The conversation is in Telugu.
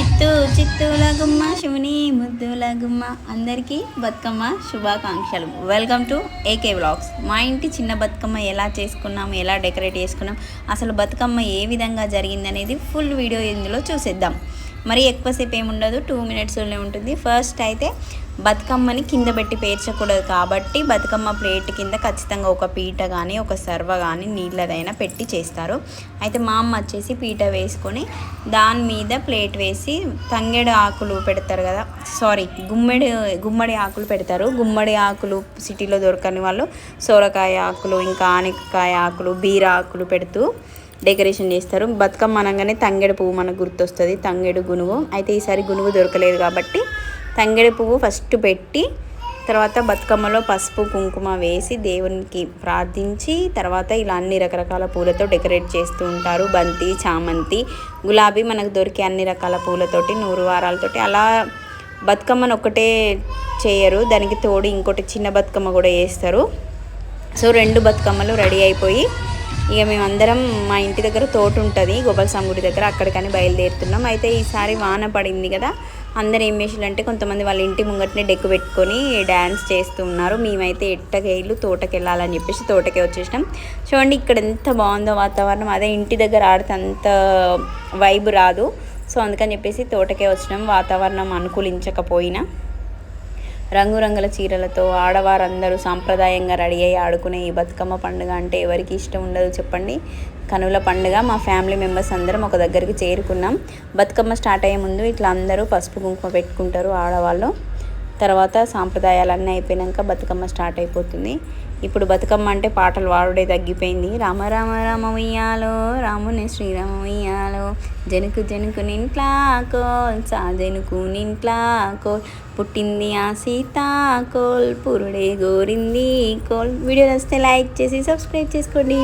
చిత్తుల గుమ్మ శివుని ముద్దుల గుమ్మ అందరికీ బతుకమ్మ శుభాకాంక్షలు. వెల్కమ్ టు ఏకే వ్లాగ్స్ మా ఇంటి చిన్న బతుకమ్మ ఎలా చేసుకున్నాం ఎలా డెకరేట్ చేసుకున్నాం అసలు బతుకమ్మ ఏ విధంగా జరిగిందనేది ఫుల్ వీడియో ఇందులో చూసేద్దాం. మరి ఎక్కువసేపు ఏమి ఉండదు టూ మినిట్స్లోనే ఉంటుంది. ఫస్ట్ అయితే బతుకమ్మని కింద పెట్టి పేర్చకూడదు కాబట్టి బతుకమ్మ ప్లేట్ కింద ఖచ్చితంగా ఒక పీట కానీ ఒక సర్వ కానీ నీళ్ళదైనా పెట్టి చేస్తారు. అయితే మా అమ్మ వచ్చేసి పీట వేసుకొని దాని మీద ప్లేట్ వేసి తంగేడు ఆకులు పెడతారు కదా సారీ గుమ్మడి గుమ్మడి ఆకులు పెడతారు. గుమ్మడి ఆకులు సిటీలో దొరకని వాళ్ళు సోరకాయ ఆకులు ఇంకా ఆనకాయ ఆకులు బీర ఆకులు పెడుతూ డెకరేషన్ చేస్తారు. బతుకమ్మ అనగానే తంగెడు పువ్వు మనకు గుర్తొస్తుంది తంగేడు గునుగు. అయితే ఈసారి గునుగు దొరకలేదు కాబట్టి తంగిడి పువ్వు ఫస్ట్ పెట్టి తర్వాత బతుకమ్మలో పసుపు కుంకుమ వేసి దేవునికి ప్రార్థించి తర్వాత ఇలా అన్ని రకరకాల పూలతో డెకరేట్ చేస్తూ ఉంటారు. బంతి చామంతి గులాబీ మనకు దొరికే అన్ని రకాల పూలతోటి నూరు వారాలతోటి అలా బతుకమ్మను ఒక్కటే చేయరు. దానికి తోడు ఇంకోటి చిన్న బతుకమ్మ కూడా వేస్తారు. సో రెండు బతుకమ్మలు రెడీ అయిపోయి ఇక మేమందరం మా ఇంటి దగ్గర తోట ఉంటుంది. గోపాలస్వామి గుడి దగ్గర అక్కడికని బయలుదేరుతున్నాం. అయితే ఈసారి వాన పడింది కదా అందరు ఏం చేసారంటే కొంతమంది వాళ్ళ ఇంటి ముంగటనే డెక్కు పెట్టుకొని డ్యాన్స్ చేస్తూ ఉన్నారు. మేమైతే ఎట్టకేళ్ళు తోటకి వెళ్ళాలని చెప్పేసి తోటకే వచ్చేసినాం. చూడండి ఇక్కడ ఎంత బాగుందో వాతావరణం. అదే ఇంటి దగ్గర ఆడితే అంత వైబ్ రాదు. సో అందుకని చెప్పేసి తోటకే వచ్చినాం. వాతావరణం అనుకూలించకపోయినా. రంగురంగుల చీరలతో ఆడవారందరూ సాంప్రదాయంగా రెడీ అయ్యి ఆడుకునే ఈ బతుకమ్మ పండుగ అంటే ఎవరికి ఇష్టం ఉండదు చెప్పండి. కనుల పండుగ మా ఫ్యామిలీ మెంబర్స్ అందరం ఒక దగ్గరికి చేరుకున్నాం. బతుకమ్మ స్టార్ట్ అయ్యే ముందు ఇట్లా అందరూ పసుపు కుంకుమ పెట్టుకుంటారు ఆడవాళ్ళు. తర్వాత సాంప్రదాయాలన్నీ అయిపోయాక బతుకమ్మ స్టార్ట్ అయిపోతుంది. ఇప్పుడు బతుకమ్మ అంటే పాటలు వాడుడే తగ్గిపోయింది. రామ రామ రామ ఉయ్యాలో రాముని శ్రీరామ ఉయ్యాలో జనుకు జనుకు నింట్లాకోల్ కోల్ సాజనుకు నింట్లాకోల్ పుట్టింది ఆ సీత కోల్ పురుడే గోరింది కోల్. వీడియో వస్తే లైక్ చేసి సబ్స్క్రైబ్ చేసుకోండి.